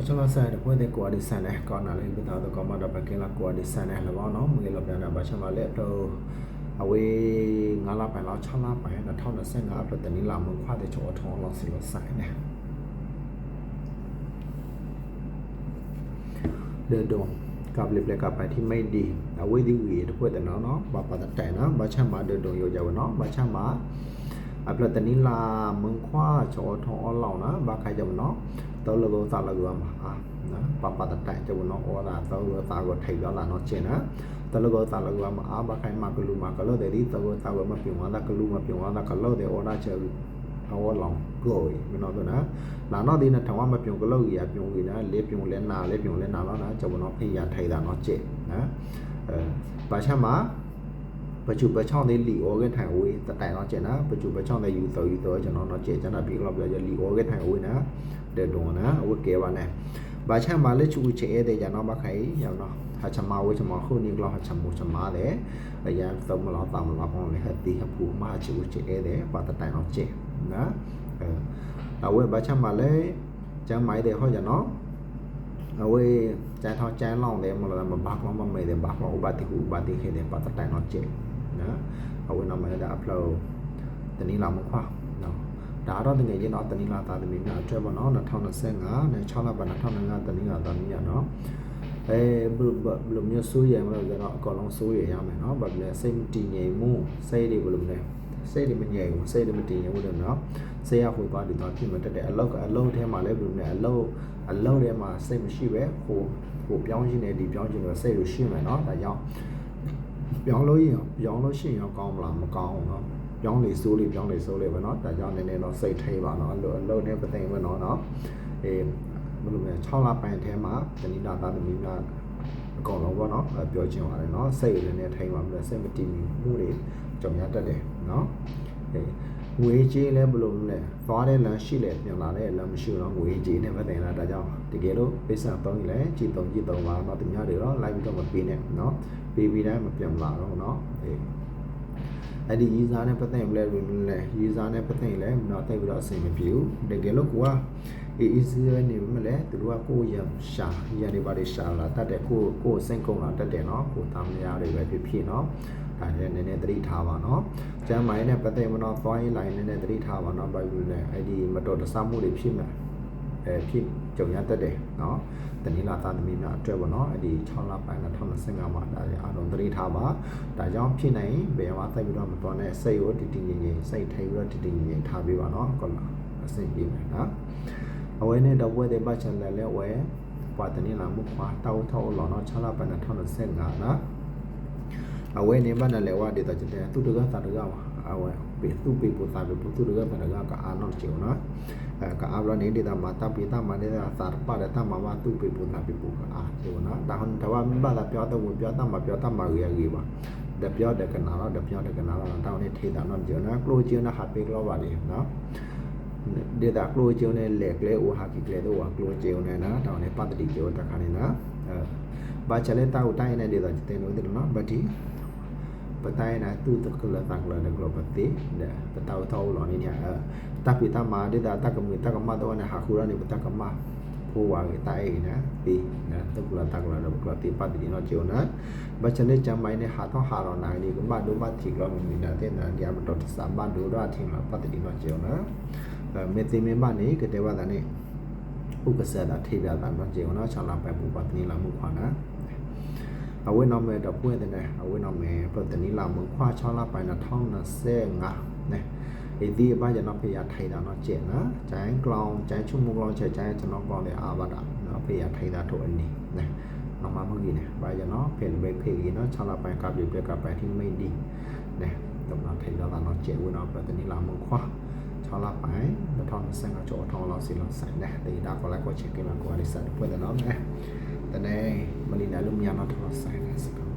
အချလာဆိုင်တဲ့ပွဲတဲ့ကွာဒီဆန်နဲ့ကောင်းတာလေးပြတာတော့ကောင်းမှာတော့ပကင်းလာကွာဒီဆန်နဲ့လဘောနော်မြေလောက်ပြန်တာဘာချမလဲတော့အဝေးငါလာပိုင်လောက်6လပိုင်2025အတွက်တနင်္လာမှာခွာတဲ့ချောထောင်းလောက်စီလို့ဆိုင်နေလေဒုံကပ်လေးပလက်ကပိုင်ထိမိတ်ဒီအဝေးဒီဝီတပွဲတဲ့နော်နော်ဘာပါတဲ့တိုင်နော်ဘာချမတဲ့ဒုံရောကြပါနော်ဘာချမအပလတနင်္လာမခွာချောထောင်းလောက်နော်ဘာခိုင်ကြပါနော် တော့လောသာလောကမှာအာနော်ပပတတိုင်ကြဝနော်ဩလာတော့သာကိုထိပ်ရောလာနော်ကျင်နော်တလကောတာလကောမှာအာဘခိုင်မကလူမကလို့တဲ့ဒီတော့တာဝမပြုံဝါတာကလူမပြုံဝါတာကလို့တဲ့ဩနာချေအဝလောင်ကိုမနော်တော့နော်လာတော့ဒီနဲ့ထောင်ဝမပြုံကလို့ရပြုံကြီးနော်လေပြုံလဲနာလေပြုံလဲနာတော့နော်ကျွန်တော်ဖိရထိုင်တာနော်ကျင်နော်အဲဘာချမှာပจุပချောင်းလေးလီအောကထိုင်ဝေးတတိုင်တော့ကျင်နော်ပจุပချောင်းလေးယူတော်ယူတော်ကျွန်တော်တော့ကျင်ကျွန်တော်ပြီးတော့ပြောရလီအောကထိုင်ဝေးနော် တဲ့တော့နော်ဝကေပါနဲ့ဘာချမှာလဲချူချေတဲ့ကျွန်တော်မခိုင်ရောနော်ဟာချမဝေချမခုန်နီကလောဟာချမူချမာတယ်အရန်သုံးမလောတာမလောပေါင်းလေဟတိဟပူမာချူချေတဲ့ပါတတိုင်တော့ကျင်နော်အဲအဝဲဘာချမှာလဲကျမ်းမိုက်တဲ့ဟောကြနော်အဝဲကျန်ထောင်းကျန်လောင်းတယ်မလားမဘာကမမေတဲ့ဘာကဥပတိဟုဥပတိခေတဲ့ပါတတိုင်တော့ကျင်နော်အဝဲနော်မဲတာ upload တနည်းလာမခွာနော် ဒါတော့တကယ်ချင်းတော့တနည်းလာသားသမီးများအတွက်ပေါ့နော်2025နဲ့6လပတ်2025တနည်းလာသားသမီးများနော်အဲဘယ်လိုမျိုးစိုးရမလို့ကျွန်တော်အကောင်လုံးစိုးရရမယ်နော်ဘာလဲစိတ်မတည်ငြိမ်မှုစိတ်တွေဘယ်လိုလဲစိတ်တွေမငြိမ်ဘူးစိတ်တွေမတည်ငြိမ်ဘူးတော့နော်စိတ်ရဟိုသွားပြီးတော့ဖြစ်မတက်တဲ့အလောက်ကအလုံးထဲမှာလည်းဘယ်လိုလဲအလုံးအလုံးထဲမှာစိတ်မရှိပဲဟိုဟိုပြောင်းခြင်းနဲ့ဒီပြောင်းခြင်းတော့စိတ်လိုရှိမယ်နော်ဒါကြောင့်ပြောင်းလို့ရင်ပြောင်းလို့ရှိရင်ကောင်းမလားမကောင်းဘူးနော် ပြောင်းလေစိုးလေပြောင်းလေစိုးလေပဲเนาะဒါကြောင့်နည်းနည်းတော့စိတ်ထိပါเนาะအလိုအလိုနဲ့ပသိမ်ပဲเนาะเนาะအေးဘယ်လိုလဲ6လပိုင်းထဲမှာတဏိတာသားသမီးများအကုန်လုံးပေါ့เนาะပြောချင်ပါတယ်เนาะစိတ်ရည်နဲ့ထိပါပြီးတော့စိတ်မတည်မှုတွေကြုံရတတ်တယ်เนาะအေးငွေကြေးလဲဘယ်လိုလဲသွားတဲ့လမ်းရှိလဲပြန်လာတဲ့လမ်းမရှိတော့ငွေကြေးနဲ့မသိလားဒါကြောင့်တကယ်လို့ပိဿံသုံးရင်လဲကြည်သုံးကြည်သုံးပါတော့သူများတွေတော့လိုက်ပြီးတော့မပေးနဲ့เนาะပေးပြီးတိုင်းမပြန်လာတော့เนาะအေး အဲ့ဒီ user နဲ့ပတ်သက်ရင်လည်းလဲ user နဲ့ပတ်သက်ရင်လည်းတော့တိတ်ပြီးတော့အဆင်မပြေဘူးတကယ်လို့ကိုက easy နေမလဲသူတို့ကကိုရရှာရတွေပါတွေရှာလာတတ်တယ်ကိုကိုစိတ်ကုန်လာတတ်တယ်နော်ကိုတာမရတွေပဲဖြစ်ဖြစ်နော်ဒါလည်းနည်းနည်းသတိထားပါနော်ကျမ်းမိုင်းနဲ့ပတ်သက်မတော့သွားရင် line နည်းနည်းသတိထားပါနော်ဘိုင်ဘယ်နဲ့အဲ့ဒီမတော်တဆမှုတွေဖြစ်မှာ အဲဖြစ်ကြုံရတတ်တယ်နော်တနင်္လာသားသမီးများအတွက်ပေါ့နော်အဲ့ဒီ6လပိုင်း2025မှာဒါအားလုံးသတိထားပါဒါကြောင့်ဖြစ်နိုင်ဘယ်မှာတိုက်ပြီးတော့မတော်နဲ့စိတ်ရောတည်တည်ငြိမ်ငြိမ်စိတ်ထိုင်ပြီးတော့တည်တည်ငြိမ်ငြိမ်ထားပေးပါနော်ကောလားအဆင်ပြေမယ်နော်အဝဲနဲ့တော့ဝဲတဲ့ပတ်ချန်လည်းလဲဝဲပွာတနင်္လာမှုခွာတောက်ထောက်လောနော်6လပိုင်း2025နော်အဝဲနေမနဲ့လဲဝါဒေတာကျတဲ့သူတကသာတကပါအဝဲ ပေသူပေပူတာပေပူသူတကသာတကကအာနော်ချေနော်အဲကအာဘလနေဒေတာမာတာပိတာမနေတာသာပါတဲ့တမမသူပေပူတာပေပူကအာချေနော်ဒါဟန်တဝမဘာလာပြောတော့ပြောတတ်မှာပြောတတ်မှာရရပါတပြောတဲ့ကနာတော့တပြောတဲ့ကနာတော့တောင်းနေထေးတာတော့ကျော်နော်ကလိုချင်တာဟာပေကလောပါလေနော်ဒေတာကလိုချင်နဲ့လက်ကလေးအိုဟာကီကလေးတော့ကလိုချင်နဲ့နော်တောင်းနေပတ်တိကျော်တခါနေနော်အဲဘာချလဲတောက်တိုင်းနဲ့ဒေတာတင်လို့တယ်နော်ဗတိ ပတိုင်းနာသူတကလတကလတကလပတိတဲ့တတောက်တောက်လောနေညာတပိတမဒေတာတကမီတကမတော့နဲ့ဟာခူရနေတကမဖိုးဝါကေတိုင်နာဒီနာတကလတကလတော့ကလတိပတ်တိနော်ကျော်နော်ဘာချလဲကြမ်းမိုင်းနဲ့ဟာတော့ဟာတော့နိုင်ဒီကမဒုမတိကလောမီနာတဲ့နာဒီအမတော်စမဒူရအထင်မှာပတ်တိနော်ကျော်နော်မေတိမေမနေကတဲ့ဝါဒနေဥက္ကဆတာထေပြတာ awe no me da pue de ne awe no me pro te ni la mo kwa cha la pa na thong na se nga ne e di ba ja no pe ya thai da no che na chai klong chai chung mo klong chai chai chai no klong de a ba da no pe ya thai da tho ni ne นอมาเมื่อกี้เนี่ยไปจะเนาะเปลี่ยนไปเพลงเนาะชาลาไปกับหรือเปลี่ยนกลับไปที่ไม่ดีนะตรงนั้นเทนเราเราเจ็บเนาะแต่ตอนนี้เรามึงคว้า 6လပိုင်း2025ကျော်ထောင်းလောက်စီလောက်ဆိုင်တဲ့ဒေတာကိုလည်းကိုချက်ကလာကိုအရိစတ်ပွင့်တယ်နော်နဲတနေ့မလီနာလူမြန်တော့ထောင်းဆိုင်တယ်စက